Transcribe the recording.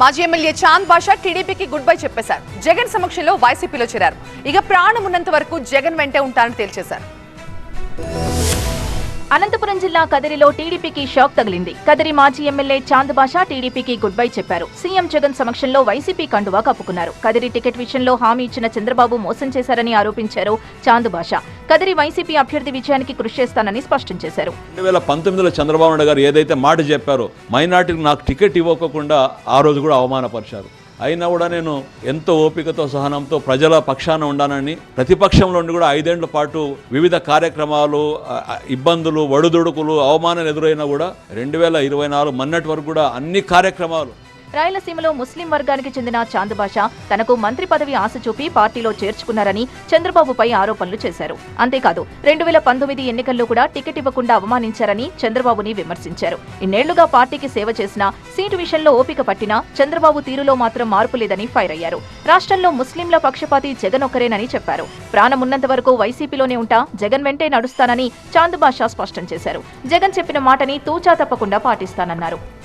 మాజీ ఎమ్మెల్యే చాంద్ బాషా టీడీపీకి good bye చెప్పేశారు. జగన్ సమక్షంలో వైసీపీలో చేరారు. ఇక ప్రాణం ఉన్నంత వరకు జగన్ వెంటే ఉంటారని తేల్చేశారు. అనంతపురం జిల్లా కదిరిలో టీడీపీకి షాక్ తగిలింది. కదిరి మాజీ ఎమ్మెల్యే చాంద్ బాషా టీడీపీకి గుడ్ బై చెప్పారు. సీఎం జగన్ సమక్షంలో వైసీపీ కండువా కప్పుకున్నారు. కదిరి టికెట్ విషయంలో హామీ ఇచ్చిన చంద్రబాబు మోసం చేశారని ఆరోపించారు చాంద్ బాషా కదిరి వైసీపీ అభ్యర్థి విజయానికి కృషి చేస్తానని స్పష్టం చేశారు. రెండు వేల పంతొమ్మిదిలో చంద్రబాబు నాయుడు గారు ఏదైతే మాట చెప్పారో మైనార్టీకి నాకు టికెట్ ఇవ్వకుండా ఆ రోజు కూడా అవమానపరిచారు. అయినా కూడా నేను ఎంతో ఓపికతో సహనంతో ప్రజల పక్షాన ఉండానని ప్రతిపక్షంలో ఉండి కూడా ఐదేళ్ళ పాటు వివిధ కార్యక్రమాలు ఇబ్బందులు వడుదుడుకులు అవమానం ఎదురైనా కూడా రెండు వేల ఇరవై నాలుగు మొన్నటి వరకు కూడా అన్ని కార్యక్రమాలు రాయలసీమలో ముస్లిం వర్గానికి చెందిన చాంద్ తనకు మంత్రి పదవి ఆశ చూపి పార్టీలో చేర్చుకున్నారని చంద్రబాబుపై ఆరోపణలు చేశారు. అంతేకాదు రెండు వేల పంతొమ్మిది ఎన్నికల్లో కూడా టికెట్ ఇవ్వకుండా అవమానించారని చంద్రబాబుని విమర్శించారు. ఇన్నేళ్ళుగా పార్టీకి సేవ చేసిన సీటు విషయంలో ఓపిక పట్టినా చంద్రబాబు తీరులో మాత్రం మార్పు లేదని ఫైర్ అయ్యారు. రాష్ట్రంలో ముస్లింల పక్షపాతి జగన్ ఒక్కరేనని చెప్పారు. ప్రాణమున్నంత వరకు వైసీపీలోనే ఉంటా జగన్ వెంటే నడుస్తానని చాంద్ స్పష్టం చేశారు. జగన్ చెప్పిన మాటని తూచా తప్పకుండా పాటిస్తానన్నారు.